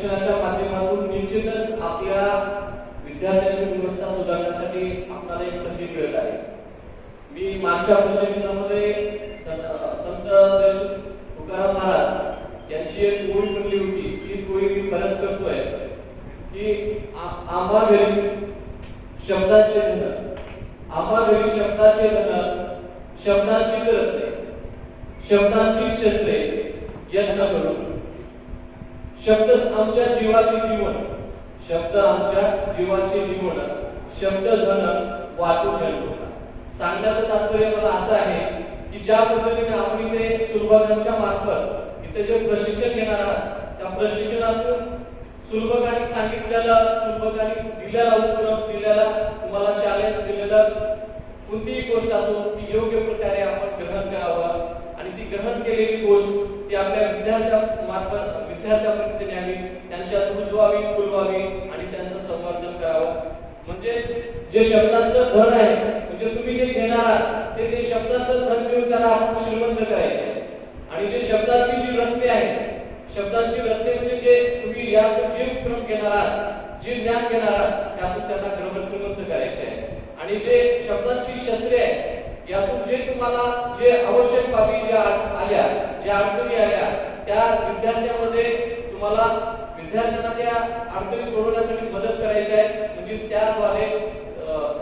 शिक्षणाच्या माध्यमातून निश्चितच आपल्या विद्यार्थ्यांची गुणवत्ता सुधारण्यासाठी आपल्याला एक संधी मिळत आहे. मी मागच्या प्रशिक्षणामध्ये संत तुकाराम महाराज यांची एक गोळी म्हणली होती. तीच गोळी मी परत करतोय. की आंबा घरी शब्दाचे धन. आंबा घरी शब्दाचे धन शब्दांची रत्ने शब्दांची क्षेत्रे यत्न करून. शब्दच आमच्या जीवाचे जीवन. शब्द आमच्या जीवाचे जीवन. शब्द धन वाटू जन्मला सांगण्याचं तात्पर्य मला असं आहे की ज्या पद्धतीने आपण इथे सुलभकांच्या मार्फत इथे जे प्रशिक्षण घेणार आहात त्या प्रशिक्षणातून सुलभकांनी सांगितलेला सुलभकांनी दिलेला उपक्रम दिलेला तुम्हाला चॅलेंज दिलेलं कोणतीही गोष्ट असो ती योग्य प्रकारे आपण ग्रहण करावं. आणि ती ग्रहण केलेली गोष्ट ती आपल्या विद्यार्थ्या मार्फत विद्यार्थ्या त्यांच्यात पुरवावी आणि त्यांचं संवर्धन करावं. म्हणजे जे शब्दांचं धन आहे म्हणजे तुम्ही जे घेणार आहात ते ते शब्दाचं धन घेऊन त्याला आपण श्रीमंत करायचे. आणि जे शब्दाची जी रत्ने आहे शब्दांची रत्ने म्हणजे जे तुम्ही यातून जे उपक्रम घेणार आहात जे ज्ञान घेणार आहात त्यातून त्यांना ग्रहण श्रीमंत करायचे आहे. आणि जे शब्दांची शस्त्रे आहे यातून जे तुम्हाला जे आवश्यक बाबी ज्या आल्या ज्या अडचणी आल्या त्या विद्यार्थ्यांमध्ये तुम्हाला विद्यार्थ्यांना त्या अडचणी सोडवण्यासाठी मदत करायची आहे. म्हणजे त्याद्वारे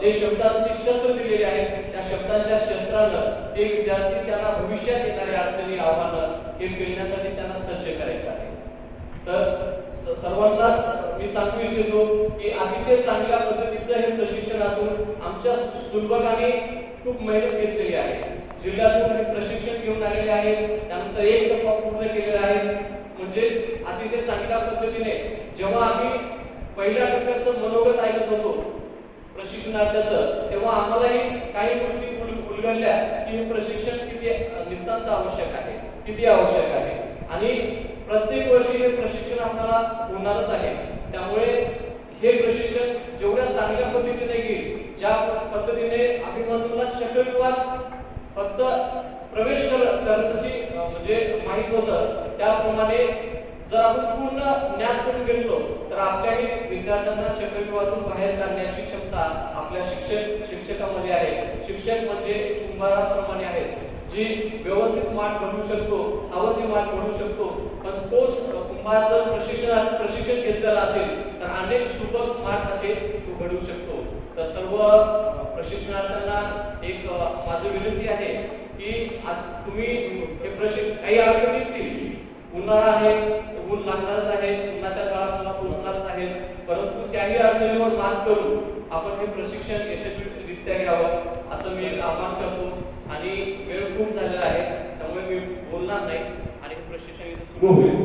जे शब्दांची शस्त्र दिलेले आहेत त्या शब्दांच्या शस्त्रानं ते विद्यार्थी त्यांना भविष्यात येणाऱ्या अडचणी आव्हानं हे मिळण्यासाठी त्यांना सज्ज करायचं आहे. तर सर्वांनाच मी सांगू इच्छितो की अतिशय चांगल्या पद्धतीचं हे प्रशिक्षण असून आमच्या सुलभकाने खूप मेहनत घेतलेली आहे. जिल्ह्यातून प्रशिक्षण घेऊन आलेले आहेत. त्यानंतर एक टप्पा पूर्ण केलेला आहे. म्हणजे अतिशय चांगल्या पद्धतीने जेव्हा आम्ही पहिल्या टप्प्याचं मनोगत ऐकत होतो प्रशिक्षणार्थ्याचं तेव्हा आम्हालाही काही गोष्टी उलगडल्या की हे प्रशिक्षण किती नितांत आवश्यक आहे किती आवश्यक आहे. आणि प्रत्येक वर्षी हे प्रशिक्षण आपल्याला होणारच आहे. त्यामुळे हे प्रशिक्षण जेवढ्या चांगल्या पद्धतीने घेईल ज्या पद्धतीने अभिमन्यूला चक्रविवाद फक्त प्रवेश करण्याची म्हणजे माहीत होतं त्याप्रमाणे जर आपण पूर्ण ज्ञान करून गेलो तर आपल्याही विद्यार्थ्यांना चक्रव्यूहातून बाहेर काढण्याची क्षमता आपल्या शिक्षक शिक्षकामध्ये आहे. शिक्षक म्हणजे कुंभाराप्रमाणे आहे. जी व्यवस्थित मार्ग घडवू शकतो हवं ते मार्ग घडवू शकतो पण तोच कुंभार जर प्रशिक्षण प्रशिक्षण घेतलेला असेल तर अनेक सुबक मार्ग असे तो घडवू शकतो. तर सर्व प्रशिक्षणार्थ्यांना एक माझी माझं विनंती आहे की तुम्ही हे प्रशिक्षण काही अडचणी येतील उन्हाळा आहे लागणारच आहे उन्हाच्या काळात पुन्हा पोहोचणारच आहे परंतु त्याही अडचणीवर मात करून आपण हे प्रशिक्षण यशस्वीरित्या घ्यावं असं मी आवाहन करतो. आणि वेळ खूप झालेला आहे त्यामुळे मी बोलणार नाही. आणि हे प्रशिक्षण इथे सुरू होईल.